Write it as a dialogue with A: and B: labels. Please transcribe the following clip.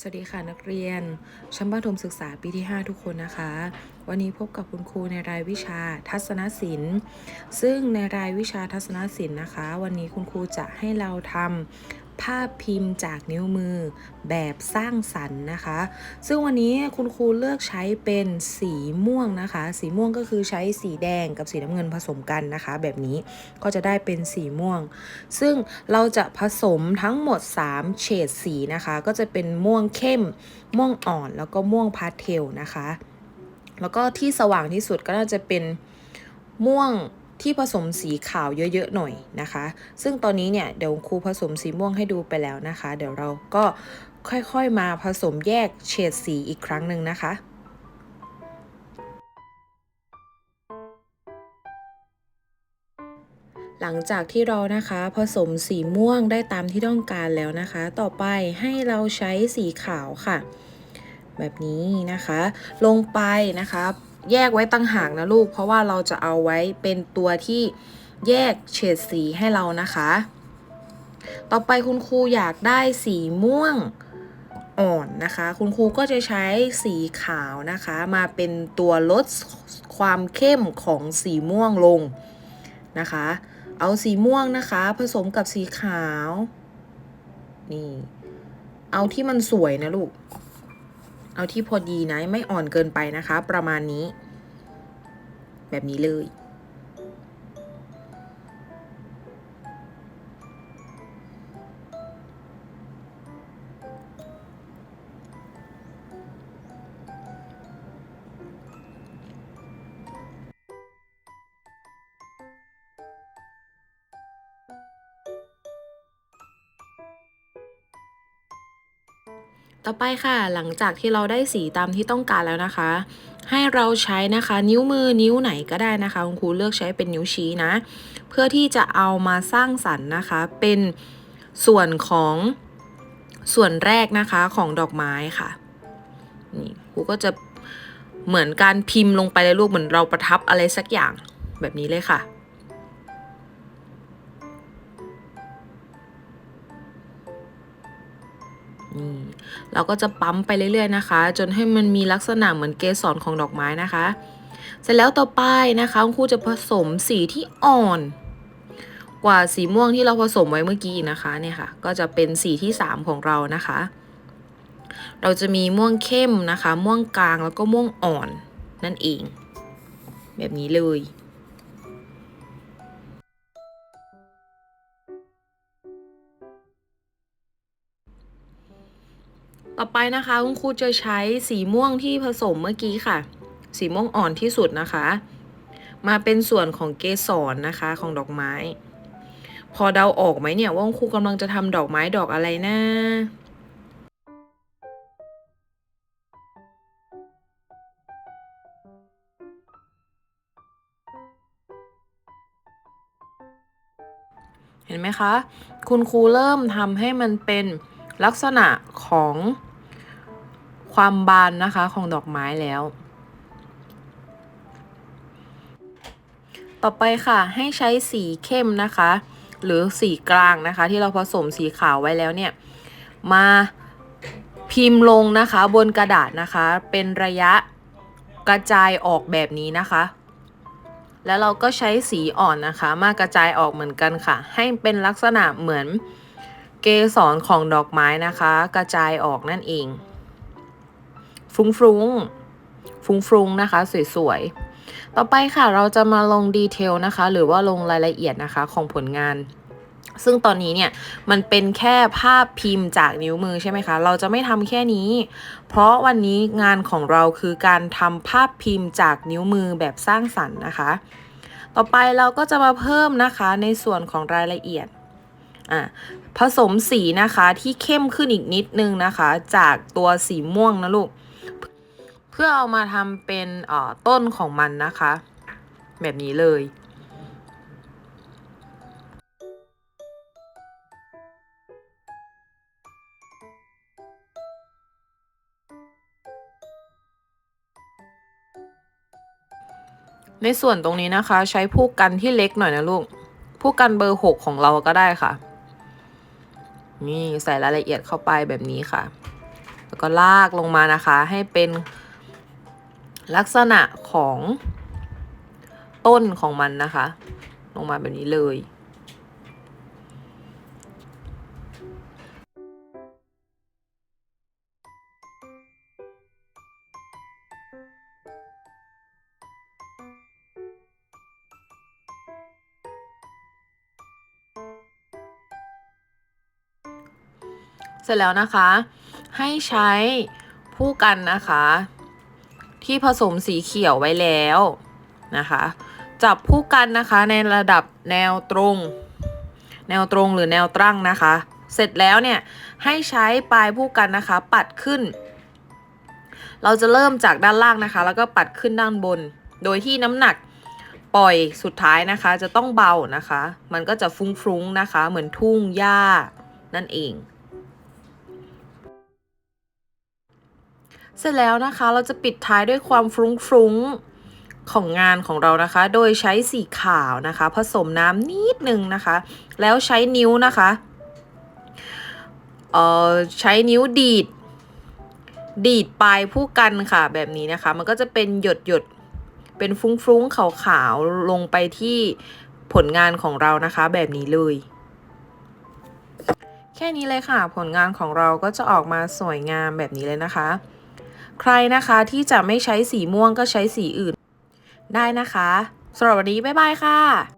A: สวัสดีค่ะนักเรียน ชั้นประถมศึกษาปีที่ 5 ทุกคนนะคะ วันนี้พบกับคุณครูในรายวิชาทัศนศิลป์ ซึ่งในรายวิชาทัศนศิลป์นะคะ วันนี้คุณครูจะให้เราทำาพพิมพ์จากนิ้วมือแบบสร้างสรรค์นะคะ ซึ่งวันนี้คุณครูเลือกใช้เป็นสีม่วงนะคะ สีม่วงก็คือใช้สีแดงกับสีน้ำเงินผสมกันนะคะ แบบนี้ก็จะได้เป็นสีม่วง ซึ่งเราจะผสมทั้งหมด 3 เฉดสีนะคะ ก็จะเป็นม่วงเข้ม ม่วงอ่อนแล้วก็ม่วงพาสเทลนะคะ แล้วก็ที่สว่างที่สุดก็น่าจะเป็นม่วง ที่ผสมสีขาวเยอะๆหน่อยนะคะ ซึ่งตอนนี้เนี่ยเดี๋ยวครูผสมสีม่วงให้ดูไปแล้วนะคะ เดี๋ยวเราก็ค่อยๆมาผสมแยกเฉดสีอีกครั้งหนึ่งนะคะหลังจากที่เรานะคะผสมสีม่วงได้ตามที่ต้องการแล้วนะคะ ต่อไปให้เราใช้สีขาวค่ะ แบบนี้นะคะ ลงไปนะคะ แยกไว้ตั้งหากนะลูก เพราะว่าเราจะเอาไว้เป็นตัวที่แยกเฉดสีให้เรานะคะ ต่อไปคุณครูอยากได้สีม่วงอ่อนนะคะ คุณครูก็จะใช้สีขาวนะคะ มาเป็นตัวลดความเข้มของสีม่วงลงนะคะ เอาสีม่วงนะคะ ผสมกับสีขาว นี่ เอาที่มันสวยนะลูก เอาที่พอดีนะ ไม่อ่อนเกินไปนะคะ ประมาณนี้ แบบนี้เลย ต่อไปค่ะ หลังจากที่เราได้สีตามที่ต้องการแล้วนะคะ ให้เราใช้นะคะ นิ้วมือนิ้วไหนก็ได้นะคะคุณครูเลือกใช้เป็นนิ้วชี้นะ เพื่อที่จะเอามาสร้างสรรค์นะคะ เป็นส่วนของส่วนแรกนะคะของดอกไม้ค่ะนี่ครูก็จะเหมือนการพิมพ์ลงไปเลยลูกเหมือนเราประทับอะไรสักอย่างแบบนี้เลยค่ะ นี่เราก็จะปั๊มไปเรื่อยๆนะคะ จนให้มันมีลักษณะเหมือนเกสรของดอกไม้นะคะ เสร็จแล้วต่อไปนะคะคุณครูจะผสมสีที่อ่อน กว่าสีม่วงที่เราผสมไว้เมื่อกี้นะคะเนี่ยค่ะ ก็จะเป็นสีที่ 3 ของเรานะคะ เราจะมีม่วงเข้มนะคะ ม่วงกลางแล้วก็ม่วงอ่อนนั่นเอง แบบนี้เลย ต่อไปนะคะคุณครูจะใช้สีม่วงที่ผสมเมื่อกี้ค่ะ สีม่วงอ่อนที่สุดนะคะ มาเป็นส่วนของเกสรนะคะของดอกไม้ พอเดาออกไหมเนี่ยว่าคุณครูกำลังจะทำดอกไม้ดอกอะไรนะเห็นไหมคะ คุณครูเริ่มทำให้มันเป็นลักษณะของ ความบานนะคะของดอกไม้แล้ว ต่อไปค่ะให้ใช้สีเข้มนะคะ หรือสีกลางนะคะ ที่เราผสมสีขาวไว้แล้วเนี่ยมาพิมพ์ลงนะคะบนกระดาษนะคะ เป็นระยะกระจายออกแบบนี้นะคะ แล้วเราก็ใช้สีอ่อนนะคะ มากระจายออกเหมือนกันค่ะ ให้เป็นลักษณะเหมือนเกสรของดอกไม้นะคะ กระจายออกนั่นเอง ฟุ้งฟุ้งฟุ้งฟุ้งนะคะ สวยๆ ต่อไปค่ะเราจะมาลงดีเทลนะคะ หรือว่าลงรายละเอียดนะคะของผลงาน ซึ่งตอนนี้เนี่ยมันเป็นแค่ภาพพิมพ์จากนิ้วมือใช่ไหมคะ เราจะไม่ทำแค่นี้ เพราะวันนี้งานของเราคือการทำภาพพิมพ์จากนิ้วมือแบบสร้างสรรค์นะคะ ต่อไปเราก็จะมาเพิ่มนะคะในส่วนของรายละเอียดอะผสมสีนะคะที่เข้มขึ้นอีกนิดนึงนะคะ จากตัวสีม่วงนะลูก พื่อเอามาทำเป็นต้นของมันนะคะ แบบนี้เลยในส่วนตรงนี้นะคะ ใช้ผู้กันที่เล็กหน่อยนะลูก ผู้กันเบอร์หกของเราก็ได้ค่ะ นี่ใส่รายละเอียดเข้าไปแบบนี้ค่ะ แล้วก็ลากลงมานะคะ ให้เป็น ลักษณะของต้นของมันนะคะ ลงมาแบบนี้เลย เสร็จแล้วนะคะ ให้ใช้ผู้กันนะคะ ที่ผสมสีเขียวไว้แล้วนะคะ จับผู้กันนะคะในระดับแนวตรง แนวตรงหรือแนวตั้งนะคะ เสร็จแล้วเนี่ยให้ใช้ปลายผู้กันนะคะ ปัดขึ้น เราจะเริ่มจากด้านล่างนะคะ แล้วก็ปัดขึ้นด้านบน โดยที่น้ำหนักปล่อยสุดท้ายนะคะ จะต้องเบานะคะ มันก็จะฟุ้งๆนะคะ เหมือนทุ่งหญ้านั่นเอง เสร็จแล้วนะคะเราจะปิดท้ายด้วยความฟรุ้งฟรุ้งๆของงานของเรานะคะ โดยใช้สีขาวนะคะ ผสมน้ำนิดนึงนะคะ แล้วใช้นิ้วนะคะเอ่อใช้นิ้วดีด ดีดปลายผู้กันค่ะ แบบนี้นะคะ มันก็จะเป็นหยดหยดๆเป็นฟุ้งๆขาวๆลงไปที่ผลงานของเรานะคะ แบบนี้เลย แค่นี้เลยค่ะ ผลงานของเราก็จะออกมาสวยงามแบบนี้เลยนะคะ ใครนะคะที่จะไม่ใช้สีม่วงก็ใช้สีอื่นได้นะคะสำหรับวันนี้บ๊ายบายค่ะ